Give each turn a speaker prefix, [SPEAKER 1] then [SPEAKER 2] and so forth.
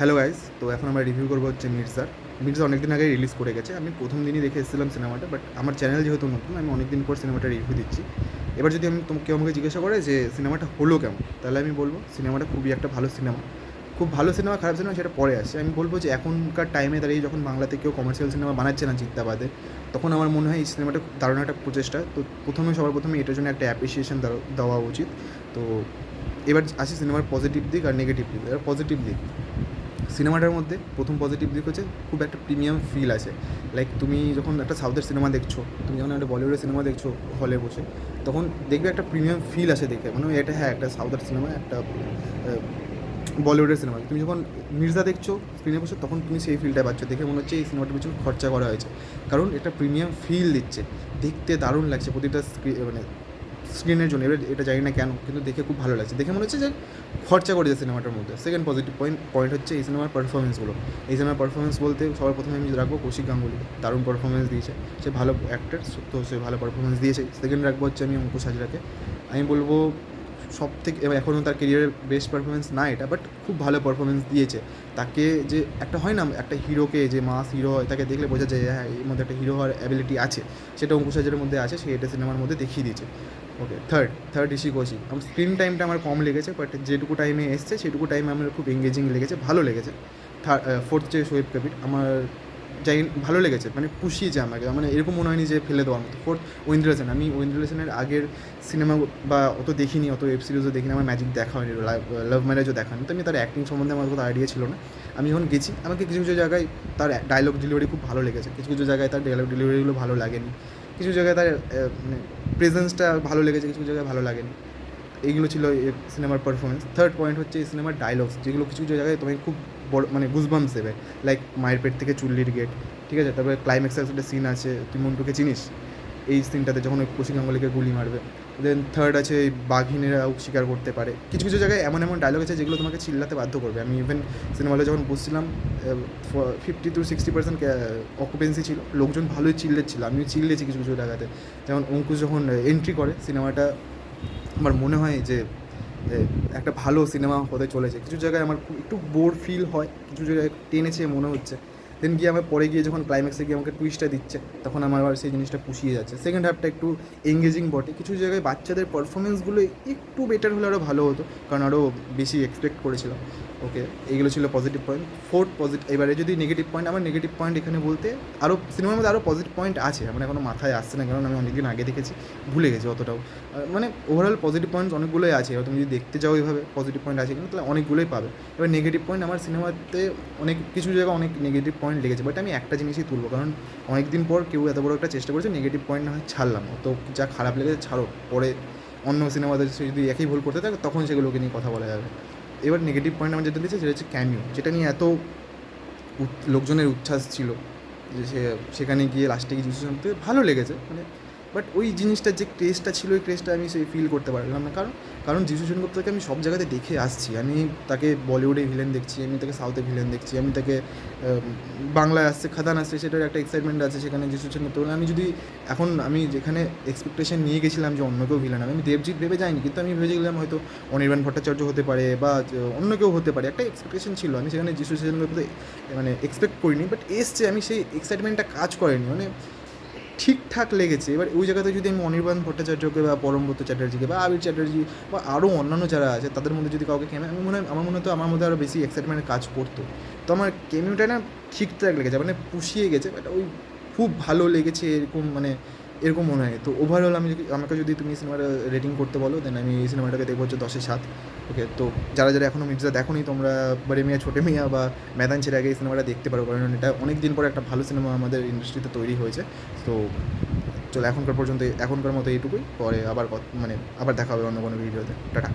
[SPEAKER 1] Hello guys তো এখন আমরা রিভিউ করব হচ্ছে মির্জার মির্জা অনেকদিন আগে রিলিজ করে গেছে। আমি প্রথম দিনই দেখে এসেছিলাম সিনেমাটা বাট আমার চ্যানেল যেহেতু নতুন, আমি অনেকদিন পর সিনেমাটা রিভিউ দিচ্ছি। এবার যদি আমি কেউ আমাকে জিজ্ঞাসা করে যে সিনেমাটা হলো কেমন, তাহলে আমি বলব সিনেমাটা খুবই একটা ভালো সিনেমা খুব ভালো সিনেমা খারাপ সিনেমা সেটা পরে আসছে আমি বলব যে এখনকার টাইমে দাঁড়িয়ে যখন বাংলাতে কেউ কমার্শিয়াল সিনেমা বানাচ্ছে না জিদ্দাবাদে তখন আমার মনে হয় এই সিনেমাটা দারুণ একটা প্রচেষ্টা। তো প্রথমে, সবার প্রথমে এটার জন্য একটা অ্যাপ্রিসিয়েশন দেওয়া উচিত। তো এবার আসি সিনেমার পজিটিভ দিক আর নেগেটিভ দিক। এবার পজিটিভ দিক। সিনেমাটার মধ্যে প্রথম পজিটিভ দিক হচ্ছে খুব একটা প্রিমিয়াম ফিল আছে। লাইক তুমি যখন একটা সাউথের সিনেমা দেখছ, তুমি যখন একটা বলিউডের সিনেমা দেখছ হলে বসে, তখন দেখবে একটা প্রিমিয়াম ফিল আছে দেখে। মানে এটা হ্যাঁ একটা সাউথের সিনেমা একটা বলিউডের সিনেমা তুমি যখন মির্জা দেখছ স্ক্রিনে বসে, তখন তুমি সেই ফিলটা পাচ্ছ। দেখে মনে হচ্ছে এই সিনেমাটা কিছু খরচা করা হয়েছে। কারণ এটা প্রিমিয়াম ফিল দিচ্ছে। দেখতে দারুণ লাগছে। প্রতিটা মানে স্ক্রিনের জন্য, এবার এটা জানি না কেন, কিন্তু দেখে খুব ভালো লাগছে। দেখে মনে হচ্ছে যে খরচা করেছে সিনেমাটার মধ্যে। সেকেন্ড পজিটিভ পয়েন্ট পয়েন্ট হচ্ছে এই সিনেমার পারফরমেন্সগুলো এই সিনেমার পারফরমেন্স বলতে সবার প্রথমে আমি রাখব কৌশিক গাঙ্গুলি। দারুণ পারফরমেন্স দিয়েছে। সে ভালো অ্যাক্টার তো সে ভালো পারফরমেন্স দিয়েছে। সেকেন্ড রাখব হচ্ছে আমি অঙ্কুশ হাজরাকে। আমি বলব সব থেকে এবার এখনও তার কেরিয়ারের বেস্ট পারফরমেন্স না এটা বাট খুব ভালো পারফরমেন্স দিয়েছে। তাকে যে একটা হয় না, একটা হিরোকে যে মাস হিরো হয়, তাকে দেখলে বোঝা যায় হ্যাঁ এর মধ্যে একটা হিরো হওয়ার অ্যাবিলিটি আছে। সেটা অঙ্কুশ হাজারের মধ্যে আছে, সে এটা সিনেমার মধ্যে দেখিয়ে দিয়েছে। ওকে থার্ড থার্ড ইসি কোচি আমার স্ক্রিন টাইমটা আমার কম লেগেছে বাট যেটুকু টাইমে এসছে, সেটুকু টাইমে আমার খুব এঙ্গেজিং লেগেছে, ভালো লেগেছে। থার্ড ফোর্থ যে শোয়েব কবির আমার যাই ভালো লেগেছে মানে পুষিয়েছে আমাকে মানে এরকম মনে হয়নি যে ফেলে দেওয়ার মতো। ফোর্থ ঐন্দ্র আমি ঐন্দ্র আগের সিনেমা বা অত দেখিনি, অত ওয়েব সিরিজও দেখিনি, আমার ম্যাজিক দেখা হয়নি লাভ ম্যারেজও দেখা হয়নি। তো আমি তার অ্যাক্টিং সম্বন্ধে আমার কোনো আইডিয়া ছিল না। আমি যখন গেছি, আমাকে কিছু কিছু জায়গায় তার ডায়লগ ডেলিভারি খুব ভালো লেগেছে। কিছু কিছু জায়গায় তার ডায়লগ ডেলিভারিগুলো ভালো লাগেনি। কিছু জায়গায় তার মানে প্রেজেন্সটা ভালো লেগেছে কিছু জায়গায় ভালো লাগেনি। এইগুলো ছিল সিনেমার পারফরমেন্স থার্ড পয়েন্ট হচ্ছে এই সিনেমার ডায়লগস যেগুলো কিছু কিছু জায়গায় তোমাকে খুব বড় মানে গুজবামস দেবে। লাইক মায়ের পেট থেকে চুল্লির গেট, ঠিক আছে? তারপরে ক্লাইম্যাক্সের একটা সিন আছে, তুই মন্টুকে চিনিস? এই সিনটাতে যখন ওই কৌশিক গাঙ্গুলিকে গুলি মারবে। দেন থার্ড আছে এই বাঘিনেরাও স্বীকার করতে পারে। কিছু কিছু জায়গায় এমন এমন ডায়লগ আছে যেগুলো তোমাকে চিল্লাতে বাধ্য করবে। আমি ইভেন সিনেমা যখন বসছিলাম fifty to sixty percent occupancy ছিল। লোকজন ভালোই চিল্লেছিল আমিও চিল্লেছি কিছু কিছু জায়গাতে। যেমন অঙ্কুশ যখন এন্ট্রি করে সিনেমাটা আমার মনে হয় যে একটা ভালো সিনেমা হতে চলেছে। কিছু জায়গায় আমার একটু বোর ফিল হয়, কিছু জায়গায় টেনেছে মনে হচ্ছে। দেন গিয়ে আমার পরে গিয়ে যখন ক্লাইম্যাক্সে গিয়ে আমাকে টুইস্টটা দিচ্ছে, তখন আমার আবার সেই জিনিসটা পুষিয়ে যাচ্ছে। সেকেন্ড হাফটা একটু এঙ্গেজিং বটে। কিছু জায়গায় বাচ্চাদের পারফরমেন্সগুলো একটু বেটার হলে আরও ভালো হতো, কারণ আরও বেশি এক্সপেক্ট করেছিলাম। ওকে এইগুলো ছিল পজিটিভ পয়েন্ট ফোর্থ পজিটিভ এবারে যদি নেগেটিভ পয়েন্ট আমার নেগেটিভ পয়েন্ট এখানে বলতে আরও সিনেমার মধ্যে আরও পজিটিভ পয়েন্ট আছে, আমার এখনও মাথায় আসছে না, কারণ আমি অনেকদিন আগে দেখেছি, ভুলে গেছি অতটাও। মানে ওভারঅল পজিটিভ পয়েন্টস অনেকগুলোই আছে, এবার তুমি যদি দেখতে যাও এইভাবে পজিটিভ পয়েন্ট আছে কিন্তু তাহলে অনেকগুলোই পাবে। এবার নেগেটিভ পয়েন্ট আমার সিনেমাতে অনেক, কিছু জায়গায় অনেক নেগেটিভ পয়েন্ট লেগেছে বাট আমি একটা জিনিসই তুলবো, কারণ অনেকদিন পর কেউ এত বড় একটা চেষ্টা করেছে নেগেটিভ পয়েন্ট না হয় ছাড়লাম তো যা খারাপ লেগেছে ছাড়ো, পরে অন্য সিনেমাতে সে যদি একই ভুল করতে থাকে, তখন সেগুলোকে নিয়ে কথা বলা যাবে। এবার নেগেটিভ পয়েন্ট আমার যেটা দিয়েছে, সেটা হচ্ছে ক্যামিও যেটা নিয়ে এত লোকজনের উচ্ছ্বাস ছিল, যে সে, সেখানে গিয়ে লাস্টে গিয়ে জিনিস ভালো লেগেছে মানে বাট ওই জিনিসটার যে ক্রেজটা ছিল, ওই ক্রেজটা আমি সেই ফিল করতে পারলাম না। কারণ কারণ যিশু সেনগুপ্তকে আমি সব জায়গাতে দেখে আসছি। আমি তাকে বলিউডে ভিলেন দেখছি, আমি তাকে সাউথে ভিলেন দেখছি, আমি তাকে বাংলায় আসছে, খাদান আসছে, সেটার একটা এক্সাইটমেন্ট আছে সেখানে যিশু সেনগুপ্ত। বলে আমি যদি এখন আমি যেখানে এক্সপেকটেশন নিয়ে গেছিলাম যে অন্য কেউ ভিলেন আমি দেবজিৎ ভেবে যাইনি। কিন্তু আমি ভেবেছিলাম হয়তো অনির্বাণ ভট্টাচার্য হতে পারে বা অন্য কেউ হতে পারে। একটা এক্সপেকটেশন ছিল। আমি সেখানে যিশু সেনগুপ্ত মানে এক্সপেক্ট করিনি বাট এসছে। আমি সেই এক্সাইটমেন্টটা কাজ করেনি। মানে ঠিকঠাক লেগেছে। এবার ওই জায়গাতে যদি আমি অনির্বাণ ভট্টাচার্যকে বা পরমব্রত চ্যাটার্জিকে বা আবির চ্যাটার্জি বা আরও অন্যান্য যারা আছে, তাদের মধ্যে যদি কাউকে কেমে আমি মনে হয় আমার মনে হতো আমার মধ্যে আরও বেশি এক্সাইটমেন্ট কাজ করতো। তো আমার কেমিওটা না ঠিকঠাক লেগেছে মানে পুষিয়ে গেছে বাট ওই খুব ভালো লেগেছে, এরকম মানে এরকম মনে হয়। তো ওভারঅল আমি আমাকে যদি তুমি সিনেমাটা রেটিং করতে বলো দেন আমি এই সিনেমাটাকে দেখব হচ্ছে দশে সাত। ওকে তো যারা যারা এখনও মির্জা দেখোনি, তোমরা বড়ে মিয়া, ছোটে মিয়া বা ম্যাদান ছেড়ে আগে এই সিনেমাটা দেখতে পারো। কারণ এটা অনেক দিন পরে একটা ভালো সিনেমা আমাদের ইন্ডাস্ট্রিতে তৈরি হয়েছে। তো চলো, এখনকার পর্যন্ত এখনকার মতো এইটুকুই। পরে আবার মানে আবার দেখা হবে অন্য কোনো ভিডিওতে টাটা।